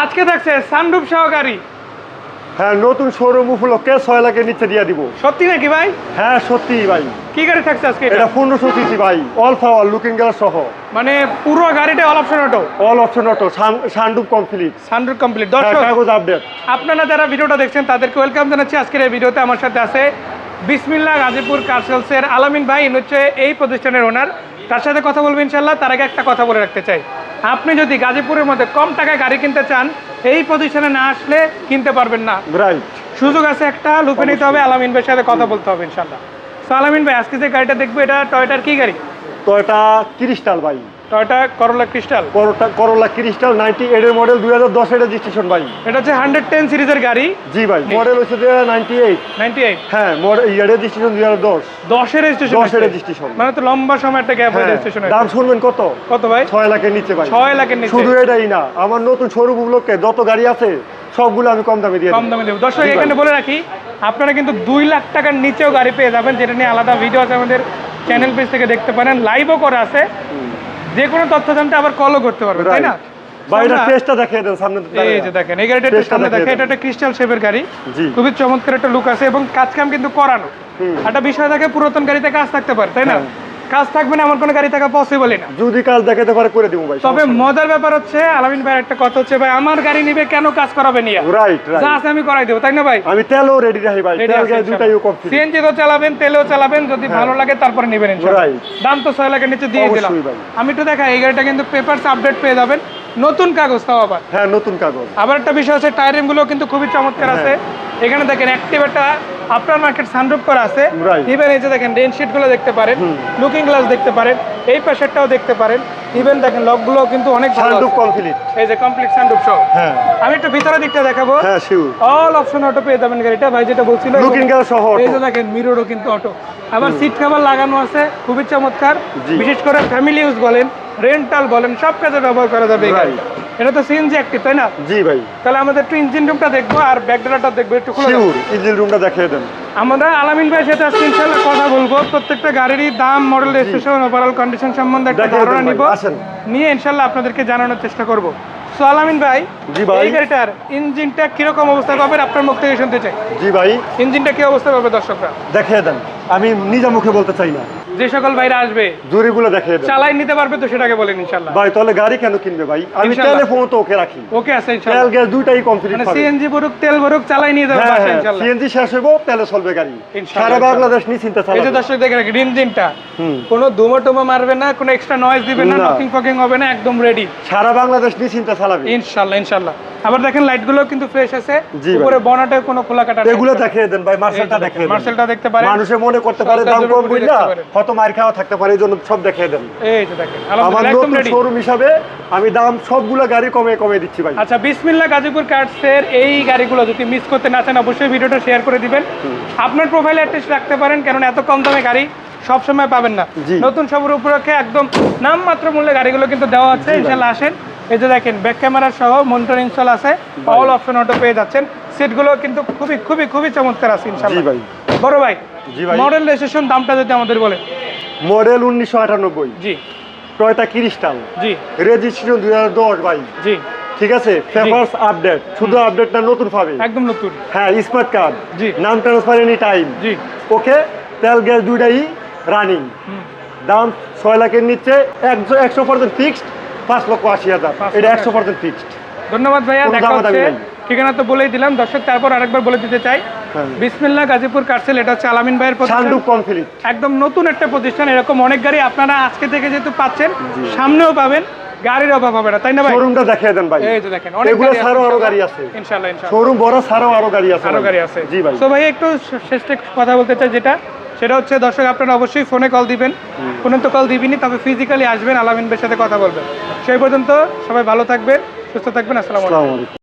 আজকে দেখছে সানরুফ সহকারী। হ্যাঁ নতুন শোরুম উপলক্ষে ছয় লাখের নিচে দিয়ে দিব। সত্যি নাকি ভাই? হ্যাঁ সত্যি ভাই। কি গাড়ি থাকছে আজকে এটা? পনেরোশো সিসি ভাই অল পাওয়ার লুকিং গ্লাস সহ। মানে পুরো গাড়িটা all option auto all option auto সানডুপ complete sunroof complete দর্শক কাগজ আপডেট আপনারা যারা ভিডিওটা দেখছেন তাদেরকে ওয়েলকাম জানাচ্ছি। আজকের এই ভিডিওতে আমার সাথে আছে বিসমিল্লা গাজীপুর কার্সেলসের আলামিন ভাই হচ্ছে এই প্রতিষ্ঠানের ওনার তার সাথে কথা বলব ইনশাল্লাহ তার আগে একটা কথা বলে রাখতে চাই। আপনি যদি গাজীপুরের মধ্যে কম টাকায় গাড়ি কিনতে চান এই প্রতিষ্ঠানে না আসলে কিনতে পারবেন না। রাইট সুযোগ আছে একটা লুপে নিতে হবে আলামিন ভাইয়ের সাথে কথা বলতে হবে ইনশাল্লাহ তো আলামিন ভাই আজকে যে গাড়িটা দেখব এটা টয়টার কি গাড়ি? টয়টা তিরিশ টাল ভাই। Toyota Corolla crystal করোটা Corolla crystal ninety এইটের মডেল দুই হাজার দশের রেজিস্ট্রেশন ভাই। এটা হচ্ছে হান্ড্রেড টেন সিরিজের গাড়ি? জি ভাই মডেল হচ্ছে যে নাইনটি এইট নাইনটি এইট হ্যাঁ মডেল রেজিস্ট্রেশন দুই হাজার দশ। দশের রেজিস্ট্রেশন দশের registration। মানে তো লম্বা সময় একটা গ্যাপ হ্যাঁ রেজিস্ট্রেশন দাম শুনবেন কত? কত ভাই? ছয় লাখের নিচে ভাই। ছয় লাখের নিচে। শুধু এটাই না আমার নতুন শোরুম উপলক্ষে যত গাড়ি আছে সবগুলো আমি কম দামে দিয়ে কম। দামে দেবো। দর্শক এখানে বলে রাখি আপনারা কিন্তু দুই লাখ টাকার নিচেও গাড়ি পেয়ে যাবেন যেটা নিয়ে আলাদা ভিডিও আছে আমাদের চ্যানেল পেজ থেকে দেখতে পারেন। লাইভও করা আছে। যে কোনো তথ্য জানতে আবার কলও করতে পারবে তাই না? টেস্টটা দেখিয়ে দেন সামনে এই যে দেখেন এই গাড়িটা সামনে দেখিয়ে দেখে এটা একটা ক্রিস্টাল শেপের গাড়ি। খুবই চমৎকার একটা লুক আছে এবং কাজ কাম কিন্তু করানো। একটা বিষয় থাকে পুরাতন গাড়িতে কাজ থাকতে পারে তাই না? হ্যাঁ। কাজ থাকবে না এমন কোনো গাড়ি থাকা পসিবলই না। যদি কাজ দেখাতে পারে করে দিব ভাই তবে মজার ব্যাপার হচ্ছে আলামিন ভাই একটা কথা হচ্ছে ভাই আমার গাড়ি নিবে কেন কাজ করাবে নিয়ে? রাইট যা আছে আমি করাই দেবো তাই না ভাই? আমি তেলও রেডি রাখি ভাই তেল গায়ে দুটাই কমপ্লিট সিএনজি তো চালাবেন তেলেও চালাবেন যদি ভালো লাগে তারপরে নেবেন ইনশাআল্লাহ। দাম তো ছয় লাখের নিচে দিয়ে দিলাম। আমি একটু দেখা এই গাড়িটা কিন্তু পেপারস আপডেট পেয়ে যাবেন। নতুন কাগজ তাও আবার। হ্যাঁ নতুন কাগজ। আবার একটা বিষয় আছে টায়ারিংগুলো কিন্তু খুবই চমৎকার হ্যাঁ। আছে। এখানে দেখেন অ্যাক্টিভ একটা আফটার মার্কেট সানরুফ করা আছে। ইভেন এই যে দেখেন রেন শিটগুলো দেখতে পারেন লুকিং গ্লাস দেখতে পারেন এই পাশেরটাও দেখতে পারেন। ইভেন দেখেন লকগুলো কিন্তু অনেক ভালো সানডুপ কমপ্লিট এই যে কমপ্লিট সানরুফ সহ। হ্যাঁ। আমি একটু ভিতরে দিকটা দেখাবো। হ্যাঁ শিওর অল অপশন অটো পেয়ে যাবেন গাড়িটা। ভাই যেটা বলছিল লুকিং গ্লাস সহ এই যে দেখেন মিররও কিন্তু অটো আবার সিট কভার লাগানো আছে খুবই চমৎকার। বিশেষ করে ফ্যামিলি ইউজ বলেন রেন্টাল বলেন সব কাজে ব্যবহার করা যাবে এই. গাড়িটা। এটা তো সিএনজি অ্যাক্টিভ তাই না? জি ভাই। তাহলে আমাদের একটু ইঞ্জিন রুমটা দেখব আর ব্যাকডালাটা দেখব একটু খুলে ইঞ্জিন রুমটা দেখিয়ে দেন। আমরা আলামিন ভাই সাথে আজকে ইনশাল্লাহ কথা বলব। প্রত্যেকটা গাড়িরই দাম মডেল রেজিস্ট্রেশন ওভারঅল কন্ডিশন সম্বন্ধে একটা ধারণা নিব। আসেন। নিয়ে ইনশাল্লাহ আপনাদেরকে জানানোর চেষ্টা করব। সো আলামিন ভাই জি ভাই। এই গাড়িটার ইঞ্জিনটা কীরকম অবস্থা পাবেন? আপনার মুখ থেকে শুনতে চাই। জি ভাই। ইঞ্জিনটা কি অবস্থা পাবে দর্শকরা? দেখিয়ে দেন। আমি নিজে মুখে বলতে চাই না। যে সকল বাইরে আসবে জুরিগুলো দেন চালাই নিতে পারবে তো সেটাকে বলেন ইনশাল্লাহ ভাই তাহলে গাড়ি কেন কিনবে ভাই? আমি। তেলে ফোন তো ওকে রাখি। ওকে আছে ইনশাআল্লাহ। তেল গ্যাস দুইটাই কমপ্লিট মানে সিএনজি ভরুক তেল ভরুক চালাই নিয়ে যাবে হ্যাঁ বাসায় হ্যাঁ সিএনজি শেষ হইব তেলে চলবে গাড়ি। ইনশাল্লাহ, সারা। বাংলাদেশ নিশ্চিন্তে এই যে দর্শক দেখে রাখেন ইঞ্জিনটা। কোনো ধুমো টুমো মারবে না কোনো এক্সট্রা নয়েজ দিবে না না। নকিং ফকিং হবে না একদম রেডি সারা বাংলাদেশ নি চিন্তা চালাবে। ইনশাল্লাহ ইনশাল্লাহ আবার দেখেন লাইটগুলো কিন্তু ফ্রেশ আছে। উপরে বনাটে কোনো খোলা কাটা এগুলো দেখিয়ে দেন ভাই মার্শালটা দেখিয়ে দেন। মার্সেলটা দেখতে পারেন। মানুষে মনে করতে পারে দাম কম বুঝলা। হয়তো মার খাওয়া থাকতে পারে এইজন্য সব দেখিয়ে দেন। এই যে দেখেন আমার একদম নতুন শোরুম হিসাবে আমি দাম সবগুলো গাড়ি কমে কমে দিচ্ছি ভাই। আচ্ছা বিসমিল্লাহ গাজীপুর কার্ডসের এই গাড়িগুলো যদি মিস করতে না চান অবশ্যই ভিডিওটা শেয়ার করে দিবেন। আপনার প্রোফাইলে অ্যাটলিস্ট রাখতে পারেন কারণ এত কম দামে গাড়ি সবসময় পাবেন না। নতুন সবর উপলক্ষে একদম নামমাত্র মূল্যে গাড়িগুলো কিন্তু দেওয়া হচ্ছে ইনশাল্লাহ আসেন। এই যে দেখেন ব্যাক ক্যামেরা সহ মনিটর ইনস্টল আছে অল অপশন অটো পেয়ে যাচ্ছেন। সিটগুলো কিন্তু খুবই খুবই খুবই চমৎকার আছে জি ভাই। বড় ভাই জি ভাই। মডেল রেজিস্ট্রেশন দামটা যদি আমাদের বলে মডেল উনিশশো আটানব্বই। জি। Toyota crystal. জি। রেজিস্ট্রেশন দুই হাজার দশ ভাই। জি। ঠিক আছে? পেপারস আপডেট শুধু আপডেটটা নতুন পাবে। একদম নতুন। হ্যাঁ স্মার্ট কার্ড জি। নাম ট্রান্সফার এনি টাইম জি। ওকে তেল গ্যাস দুইটাই রানিং দাম ছয় লাখের নিচে একশো একশো পার্সেন্ট ফিক্সড পাঁচ লক্ষ আশি হাজার। এটা একশো পার্সেন্ট ফিক্সড ধন্যবাদ ভাইয়া দেখা হচ্ছে। ঠিকানা তো বলেই দিলাম দর্শক তারপর আরেকবার বলে দিতে চাই। হ্যাঁ। বিসমিল্লাহ গাজীপুর কার্সেল এটা হচ্ছে আলামিন ভাইয়ের প্রতিষ্ঠান। একদম নতুন একটা প্রতিষ্ঠান এরকম অনেক গাড়ি আপনারা আজকে থেকে যেহেতু পাচ্ছেন সামনেও পাবেন গাড়ির অভাব হবে না তাই না ভাই? শোরুমটা দেখিয়ে দেন ভাই। এই যে দেখেন অনেক এগুলো গাড়ি আছে। ছাড়াও আরও। গাড়ি আছে। ইনশাআল্লাহ ইনশাআল্লাহ। শোরুম বড় আরও গাড়ি আছে আরও গাড়ি আছে। জি ভাই। তো ভাই একটু শেষে কথা বলতে চাই যেটা। সেটা হচ্ছে দর্শক আপনারা অবশ্যই ফোনে কল দিবেন। ফোনে তো কল দিবেনি তবে ফিজিক্যালি আসবেন আলামিন ভাইয়ের সাথে কথা বলবেন। সেই পর্যন্ত সবাই ভালো থাকবেন সুস্থ থাকবেন আসসালামু আলাইকুম।